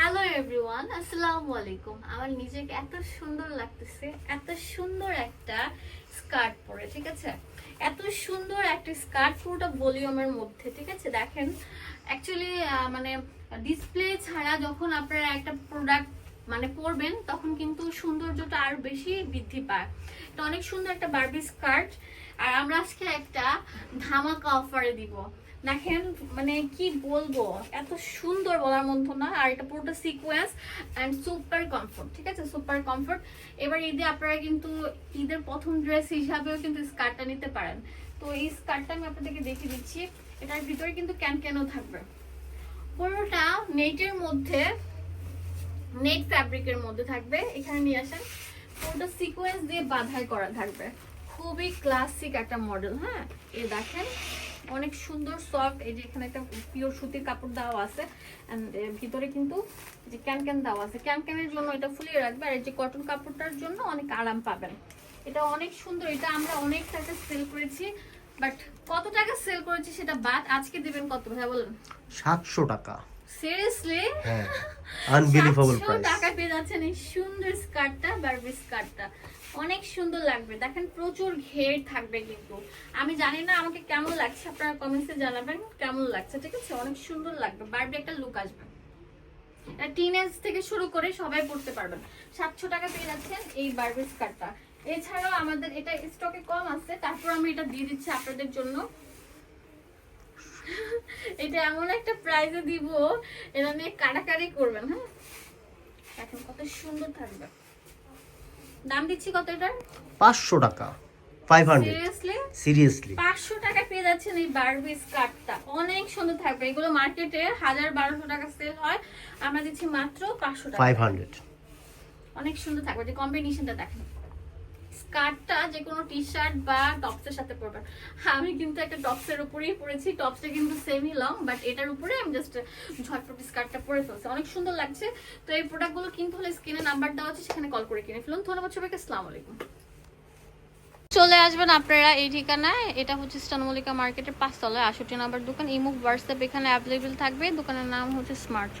Hello everyone আসসালামু আলাইকুম আমার নিজেকে এত সুন্দর লাগতেছে, এত সুন্দর একটা স্কার্ট পরে, ঠিক আছে? এত সুন্দর একটা স্কার্ট পুরোটা ভলিউমের মধ্যে, ঠিক আছে? দেখেন অ্যাকচুয়ালি মানে ডিসপ্লে ছাড়া যখন আপনারা একটা প্রোডাক্ট মানে পরবেন, তখন কিন্তু সৌন্দর্যটা আরও বেশি বৃদ্ধি পায়। এটা অনেক সুন্দর একটা বারবি স্কার্ট আর আমরা আজকে একটা ধামাকা অফারে দিব। দেখেন মানে কি বলব, এত সুন্দর বলার মতো না, আর এটা পুরোটা সিকোয়েন্স অ্যান্ড সুপার কমফোর্ট ঠিক আছে? সুপার কমফোর্ট এবার ঈদে আপনারা কিন্তু ঈদের প্রথম ড্রেস হিসাবেও কিন্তু স্কার্টটা নিতে পারেন। তো এই স্কার্টটা আমি আপনাদেরকে দেখিয়ে দিচ্ছি। এটার ভিতরে কিন্তু ক্যান ক্যানও থাকবে? পুরোটা নেটের মধ্যে, নেট ফ্যাব্রিকের মধ্যে থাকবে। এখানে নিয়ে আসেন, পুরোটা সিকোয়েন্স দিয়ে বাধাই করা থাকবে। খুবই ক্লাসিক একটা মডেল হ্যাঁ? এই দেখেন অনেক সুন্দর সফট এই যে এখানে একটা পিওর সুতির কাপড় দেওয়া আছে। ভিতরে কিন্তু যে ক্যান ক্যান দেওয়া আছে। ক্যান ক্যানের জন্য এটা ফুলিয়ে রাখবে। আর এই যে কটন কাপড়টার জন্য অনেক আরাম পাবেন। এটা অনেক সুন্দর, এটা আমরা অনেক টাকা সেল করেছি। বাট কত টাকা সেল করেছি সেটা বাদ, আজকে দেবেন কত ভাই বলেন? সাতশো টাকা। সিরিয়াসলি হ্যাঁ আনবিলিভেবল প্রাইস টাকা পেয়ে যাচ্ছেন এই সুন্দর স্কার্টটা বারবি স্কার্টটা অনেক সুন্দর লাগবে। দেখেন প্রচুর ঘের থাকবে কিন্তু। আমি জানি না আমাকে কেমন লাগছে আপনারা কমেন্টসে জানাবেন কেমন লাগছে ঠিক আছে? অনেক সুন্দর লাগবে। বারবি একটা লুক আসবে। টিনেজ থেকে শুরু করে সবাই পড়তে পারবেন সাতশো টাকা পেয়ে যাচ্ছেন এই বারবি স্কার্টটা এছাড়াও আমাদের এটা স্টকে কম আছে। তারপর আমি এটা দিয়ে দিচ্ছি আপনাদের জন্য। এটা এমন একটা প্রাইজে দিব এটা নিয়ে কাটাকাটি করবেন হ্যাঁ? এখন কত সুন্দর থাকবে। দাম দিচ্ছি কত এটার? পাঁচশো টাকা। ফাইভ হান্ড্রেড সিরিয়াসলি সিরিয়াসলি পাঁচশো টাকা পেয়ে যাচ্ছেন এই বারবি স্কার্টটা অনেক সুন্দর থাকবে। এগুলো মার্কেটে হাজার বারোশো টাকা সেল হয়। আমরা দিচ্ছি মাত্র পাঁচশো টাকা। ফাইভ হান্ড্রেড অনেক সুন্দর থাকবে। যে কম্বিনেশনটা দেখেন। স্কার্টটা যে কোনো টি শার্ট বা টপসের সাথে পরবেন। আমি কিন্তু একটা টপসের উপরেই পরেছি টপসটা কিন্তু সেমি লং বাট এটার উপরে আমি জাস্ট ঝটপটি স্কার্টটা পরে ফেলছি। অনেক সুন্দর লাগছে। তো এই প্রোডাক্টগুলো কিনতে হলে স্ক্রিনে নাম্বার দেওয়া আছে, সেখানে কল করে কিনে ফেলুন। ধন্যবাদ সবাইকে, আসসালামু আলাইকুম। চলে আসবেন আপনারা এই ঠিকানায়। এটা হচ্ছে স্টানমলিকা মার্কেটের পাঁচতলায় আষট্টি নাম্বার দোকান, ইমুক হোয়াটসঅ্যাপ এখানে অ্যাভেলেবেল থাকবে। দোকানের নাম হচ্ছে স্মার্ট